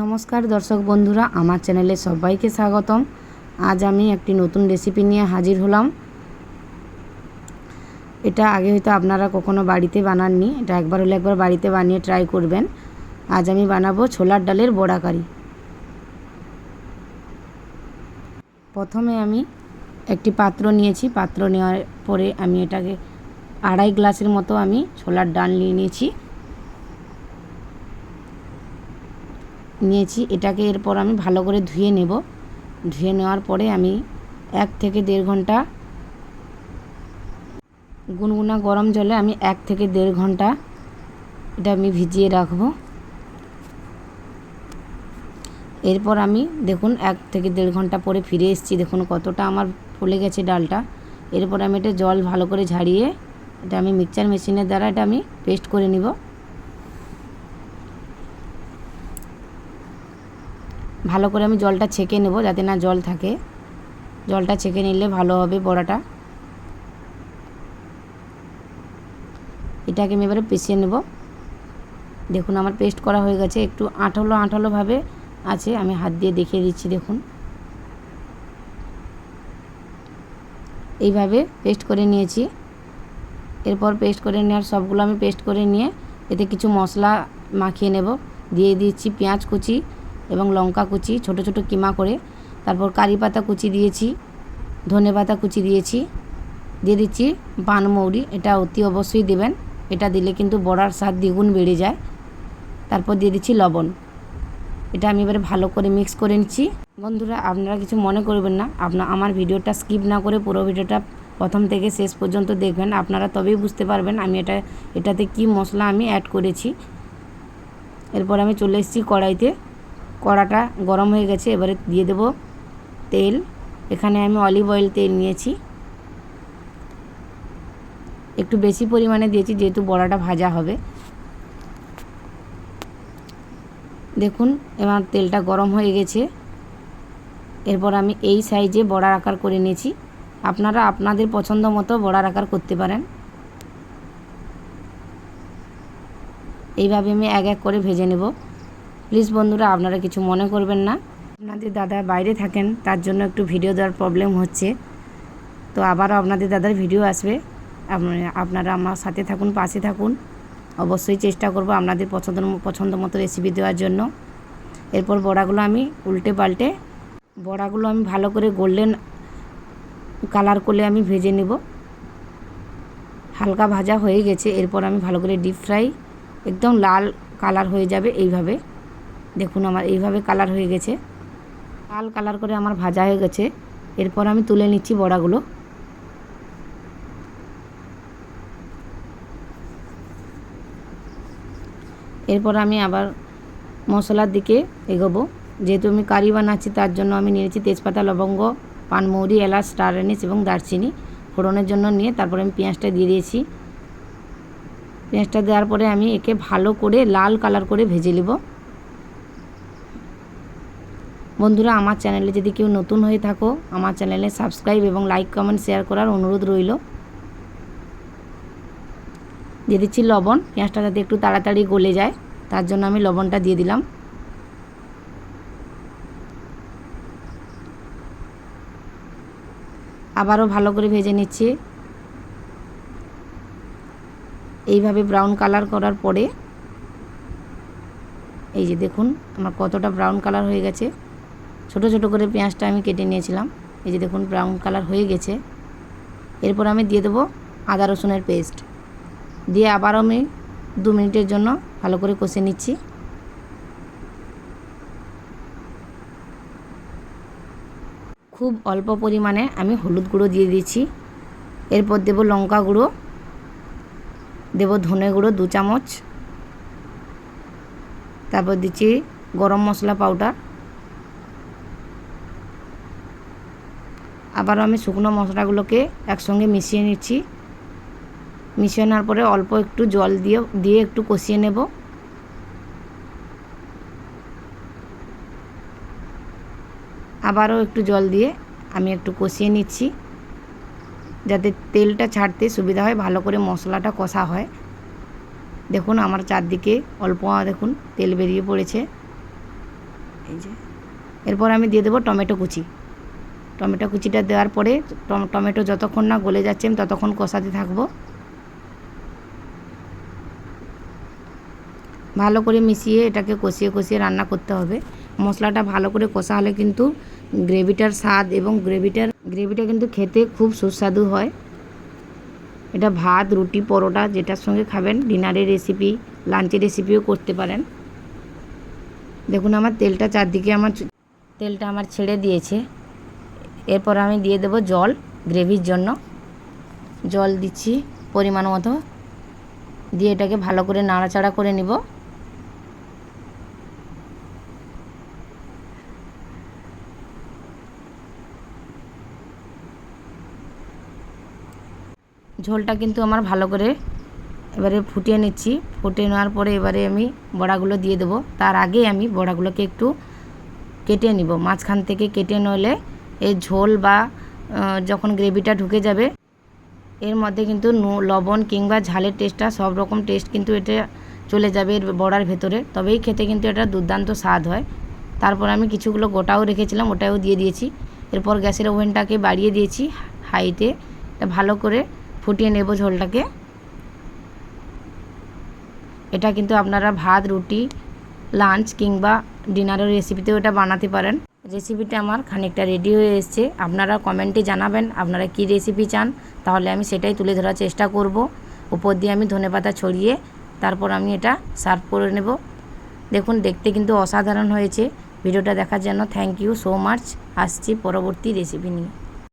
নমস্কার দর্শক বন্ধুরা, আমার চ্যানেলে সবাইকে স্বাগতম। আজ আমি একটি নতুন রেসিপি নিয়ে হাজির হলাম। এটা আগে হয়তো আপনারা কখনো বাড়িতে বানাননি, এটা একবার হলে একবার বাড়িতে বানিয়ে ট্রাই করবেন। আজ আমি বানাবো ছোলার ডালের বড়া কারি। প্রথমে আমি একটি পাত্র নিয়েছি, পাত্র নেওয়ার পরে আমি এটাকে আড়াই গ্লাসের মতো আমি ছোলার ডাল নিয়ে নিয়েছি। নিয়েছি, এটাকে এরপর আমি ভালো করে ধুয়ে নেব। ধুয়ে নেওয়ার পরে আমি এক থেকে দেড় ঘণ্টা গুনগুনা গরম জলে আমি এক থেকে দেড় ঘণ্টা এটা আমি ভিজিয়ে রাখব। এরপর আমি দেখুন এক থেকে দেড় ঘণ্টা পরে ফিরে এসেছি, দেখুন কতটা আমার ফুলে গেছে ডালটা। এরপর আমি এটা জল ভালো করে ঝাড়িয়ে এটা আমি মিক্সচার মেশিনের দ্বারা এটা আমি পেস্ট করে নিব। ভালো করে আমি জলটা ছেঁকে নেব যাতে না জল থাকে। জলটা ছেঁকে নিলে ভালো হবে বড়াটা। এটাকে আমি এবারে পিষিয়ে নেব। দেখুন আমার পেস্ট করা হয়ে গেছে, একটু আঠালো আঠালোভাবে আছে, আমি হাত দিয়ে দেখিয়ে দিচ্ছি, দেখুন। এইভাবে পেস্ট করে নিয়েছি। এরপর পেস্ট করে নেওয়ার সবগুলো আমি পেস্ট করে নিয়ে এতে কিছু মশলা মাখিয়ে নেব। দিয়ে দিচ্ছি পেঁয়াজ কুচি এবং লঙ্কা কুচি, ছোট ছোট কিমা করে। তারপর কারি পাতা কুচি দিয়েছি, ধনে পাতা কুচি দিয়েছি। দিয়ে দিচ্ছি পানমৌরি এটা অতি অবশ্যই দেবেন। এটা দিলে কিন্তু বড়ার স্বাদ দ্বিগুণ বেড়ে যায়। তারপর দিয়ে দিচ্ছি লবণ। এটা আমি এবারে ভালো করে মিক্স করে নিচ্ছি। বন্ধুরা, আপনারা কিছু মনে করবেন না। আপনার আমার ভিডিওটা স্কিপ না করে পুরো ভিডিওটা প্রথম থেকে শেষ পর্যন্ত দেখবেন। আপনারা তবেই বুঝতে পারবেন আমি এটা এটাতে কি মশলা আমি অ্যাড করেছি। এরপর আমি চলে এসেছি কড়াইতে। কড়াটা গরম হয়ে গেছে, এবারে দিয়ে দেব তেল। এখানে আমি অলিভ অয়েল তেল নিয়েছি। একটু বেশি পরিমাণে দিয়েছি, যেহেতু বড়াটা ভাজা হবে। দেখুন, এবার তেলটা গরম হয়ে গেছে। এরপর আমি এই সাইজে বড়ার আকার করে নিয়েছি। আপনারা আপনাদের পছন্দ মতো বড়ার আকার করতে পারেন। এইভাবে আমি এক এক করে ভেজে নেব। প্লিজ বন্ধুরা আপনারা কিছু মনে করবেন না। আপনাদের দাদা বাইরে থাকেন, তার জন্য একটু ভিডিও দেওয়ার প্রবলেম হচ্ছে। তো আবারও আপনাদের দাদার ভিডিও আসবে। আপনারা আমার সাথে থাকুন, পাশে থাকুন। অবশ্যই চেষ্টা করব আপনাদের পছন্দ পছন্দ মতো রেসিপি দেওয়ার জন্য। এরপর বড়াগুলো আমি উল্টে পাল্টে, বড়াগুলো আমি ভালো করে গোল্ডেন কালার করে আমি ভেজে নেব। হালকা ভাজা হয়ে গেছে, এরপর আমি ভালো করে ডিপ ফ্রাই একদম লাল কালার হয়ে যাবে এইভাবে। দেখুন আমার এইভাবে কালার হয়ে গেছে। লাল কালার করে আমার ভাজা হয়ে গেছে। এরপর আমি তুলে নিচ্ছি বড়াগুলো। এরপর আমি আবার মশলার দিকে এগোবো। যেহেতু আমি কারি বানাচ্ছি, তার জন্য আমি নিয়েছি তেজপাতা, লবঙ্গ, পানমৌরি, এলাচ স্টার এনিস এবং দারচিনি ফোড়নের জন্য নিয়ে তারপরে আমি পেঁয়াজটা দিয়ে দিয়েছি। পেঁয়াজটা দেওয়ার পরে আমি একে ভালো করে লাল কালার করে ভেজে নেব। বন্ধুরা, আমার চ্যানেলে যদি কেউ নতুন হয়ে থাকো, আমার চ্যানেলে সাবস্ক্রাইব এবং লাইক, কমেন্ট, শেয়ার করার অনুরোধ রইল। দিয়ে দিচ্ছি লবণ, পেঁয়াজটা যাতে একটু তাড়াতাড়ি গলে যায়, তার জন্য আমি লবণটা দিয়ে দিলাম। আবারও ভালো করে ভেজে নিচ্ছি। এইভাবে ব্রাউন কালার করার পরে, এই যে দেখুন, আমার কতটা ব্রাউন কালার হয়ে গেছে। ছোট ছোট করে পেঁয়াজটা আমি কেটে নিয়েছিলাম। এই যে দেখুন ব্রাউন কালার হয়ে গেছে। এরপর আমি দিয়ে দেবো আদা রসুনের পেস্ট দিয়ে আবার আমি দু মিনিটের জন্য ভালো করে কষে নিচ্ছি। খুব অল্প পরিমাণে আমি হলুদ গুঁড়ো দিয়ে দিচ্ছি এরপর দেব লঙ্কা গুঁড়ো। দেব ধনে গুঁড়ো দু চামচ। তারপর দিচ্ছি গরম মশলা পাউডার। আবারও আমি শুকনো মশলাগুলোকে একসঙ্গে মিশিয়ে নিচ্ছি। মিশিয়ে নেওয়ার পরে অল্প একটু জল দিয়ে দিয়ে একটু কষিয়ে নেব। আবারও একটু জল দিয়ে আমি একটু কষিয়ে নিচ্ছি, যাতে তেলটা ছাড়তে সুবিধা হয়, ভালো করে মশলাটা কষা হয়। দেখুন, আমার চারদিকে অল্প দেখুন, তেল বেরিয়ে পড়েছে। এই যে। এরপর আমি দিয়ে দেবো টমেটো কুচি। টমেটো কুচিটা দেওয়ার পরে টম- টমেটো যতক্ষণ না গলে যাচ্ছে আমি ততক্ষণ কষাতে থাকব। ভালো করে মিশিয়ে এটাকে কষিয়ে কষিয়ে রান্না করতে হবে। মশলাটা ভালো করে কষা হলে কিন্তু গ্রেভিটার স্বাদ এবং গ্রেভিটার, গ্রেভিটা কিন্তু খেতে খুব সুস্বাদু হয়। এটা ভাত, রুটি, পরোটা যেটার সঙ্গে খাবেন, ডিনারের রেসিপি লাঞ্চের রেসিপিও করতে পারেন। দেখুন আমার তেলটা চারদিকে আমার তেলটা আমার ছেড়ে দিয়েছে। এরপর আমি দিয়ে দেবো জল গ্রেভির জন্য। জল দিচ্ছি পরিমাণ মতো। দিয়ে এটাকে ভালো করে নাড়াচাড়া করে নিব। ঝোলটা কিন্তু আমার ভালো করে এবারে ফুটিয়ে নিচ্ছি। ফুটিয়ে নেওয়ার পরে এবারে আমি বড়াগুলো দিয়ে দেবো। তার আগে আমি বড়াগুলোকে একটু কেটে নিব। মাঝখান থেকে কেটে নইলে এই ঝোল বা যখন গ্রেভিটা ঢুকে যাবে, এর মধ্যে কিন্তু লবণ কিংবা ঝালের টেস্টটা সব রকম টেস্ট কিন্তু এটা চলে যাবে এর বড়ার ভেতরে। তবেই খেতে কিন্তু এটা দুর্দান্ত স্বাদ হয়। তারপর আমি কিছুগুলো গোটাও রেখেছিলাম, ওটাও দিয়ে দিয়েছি। এরপর গ্যাসের ওভেনটাকে বাড়িয়ে দিয়েছি হাইতে। এটা ভালো করে ফুটিয়ে নেব ঝোলটাকে। এটা কিন্তু আপনারা ভাত, রুটি, লাঞ্চ কিংবা ডিনারের রেসিপিতেও এটা বানাতে পারেন। রেসিপিটা আমার খানিকটা রেডি হয়ে এসছে। আপনারা কমেন্টে জানাবেন, আপনারা কি রেসিপি চান, তাহলে আমি সেটাই তুলে ধরার চেষ্টা করব। উপর দিয়ে আমি ধনেপাতা ছড়িয়ে তারপর আমি এটা সার্ভ করে নেব। দেখুন, দেখতে কিন্তু অসাধারণ হয়েছে। ভিডিওটা দেখার জন্য থ্যাংক ইউ সো মাচ আসছি পরবর্তী রেসিপি নিয়ে।